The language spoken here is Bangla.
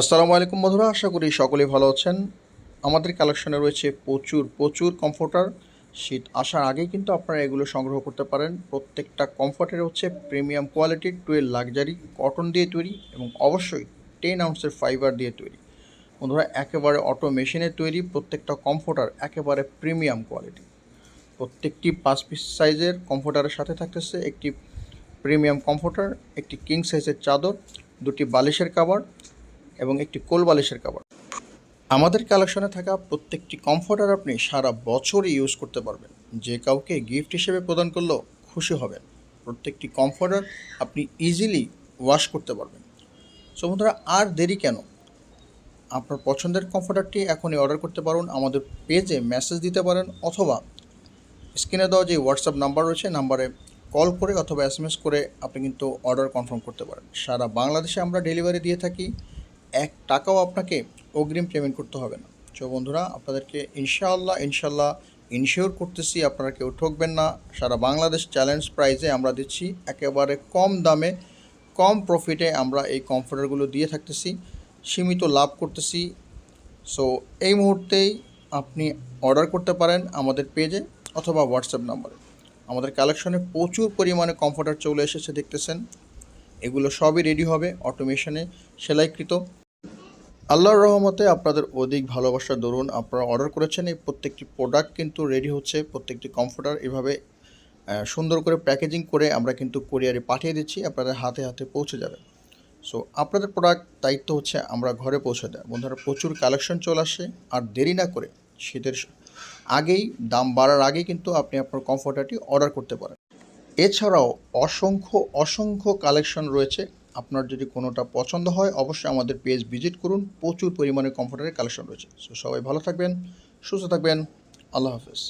আসসালামু আলাইকুম বন্ধুরা, আশা করি সকলেই ভালো আছেন। আমাদের কালেকশনে রয়েছে প্রচুর প্রচুর কমফোর্টার শীত আসার আগেই কিন্তু আপনারা এগুলো সংগ্রহ করতে পারেন। প্রত্যেকটা কমফোর্টের হচ্ছে প্রিমিয়াম কোয়ালিটির টুয়েল লাক্সারি, কটন দিয়ে তৈরি এবং অবশ্যই টেন আউন্সের ফাইবার দিয়ে তৈরি। বন্ধুরা, একেবারে অটো মেশিনের তৈরি প্রত্যেকটা কমফোর্টার একেবারে প্রিমিয়াম কোয়ালিটি। প্রত্যেকটি পাঁচ পিস সাইজের কমফোর্টারের সাথে থাকতেছে একটি প্রিমিয়াম কমফোর্টার, একটি কিং সাইজের চাদর, দুটি বালিশের কাভার এবং একটি কোল বালিশের কাভার আমাদের কালেকশনে থাকা প্রত্যেকটি কমফোর্টার আপনি সারা বছরই ইউজ করতে পারবেন। যে কাউকে গিফট হিসেবে প্রদান করলেও খুশি হবেন। প্রত্যেকটি কমফোর্টার আপনি ইজিলি ওয়াশ করতে পারবেন। সো বন্ধুরা, আর দেরি কেন? আপনার পছন্দের কমফোর্টারটি এখনই অর্ডার করতে পারুন। আমাদের পেজে মেসেজ দিতে পারেন অথবা স্ক্রিনে দেওয়া যে হোয়াটসঅ্যাপ নাম্বার রয়েছে নাম্বারে কল করে অথবা এস করে আপনি কিন্তু অর্ডার কনফার্ম করতে পারেন। সারা বাংলাদেশে আমরা ডেলিভারি দিয়ে থাকি। এক টাকাও আপনাকে অগ্রিম পেমেন্ট করতে হবে না। তো বন্ধুরা, আপনাদেরকে ইনশাআল্লাহ ইনশাল্লাহ ইনশিওর করতেছি আপনারা কেউ ঠকবেন না। সারা বাংলাদেশ চ্যালেঞ্জ প্রাইজে আমরা দিচ্ছি। একেবারে কম দামে, কম প্রফিটে আমরা এই কমফোর্টারগুলো দিয়ে থাকতেছি। সীমিত লাভ করতেছি। সো এই মুহূর্তেই আপনি অর্ডার করতে পারেন আমাদের পেজে অথবা হোয়াটসঅ্যাপ নাম্বারে আমাদের কালেকশনে প্রচুর পরিমাণে কমফোর্টার চলে এসেছে, দেখতেছেন। এগুলো সবই রেডি হবে অটোমেশনে সেলাইকৃত। আল্লাহর রহমতে আপনাদের অধিক ভালোবাসার দরুন আপনারা অর্ডার করেছেন, এই প্রত্যেকটি প্রোডাক্ট কিন্তু রেডি হচ্ছে, প্রত্যেকটি কমফোর্টার এভাবে সুন্দর করে প্যাকেজিং করে আমরা কিন্তু কোরিয়ারে পাঠিয়ে দিচ্ছি, আপনাদের হাতে হাতে পৌঁছে যাবে। সো আপনাদের প্রোডাক্ট দায়িত্ব হচ্ছে আমরা ঘরে পৌঁছে দেয় বন্ধুরা, প্রচুর কালেকশন চলে আসে, আর দেরি না করে শীতের আগেই, দাম বাড়ার আগেই কিন্তু আপনি আপনার কমফোর্টারটি অর্ডার করতে পারেন। এছাড়াও অসংখ্য অসংখ্য কালেকশন রয়েছে। আপনার যদি কোনোটা পছন্দ হয়, অবশ্যই আমাদের পেজ ভিজিট করুন। প্রচুর পরিমাণে কমফোর্টারের কালেকশন রয়েছে। সো সবাই ভালো থাকবেন, সুস্থ থাকবেন। আল্লাহ হাফেজ।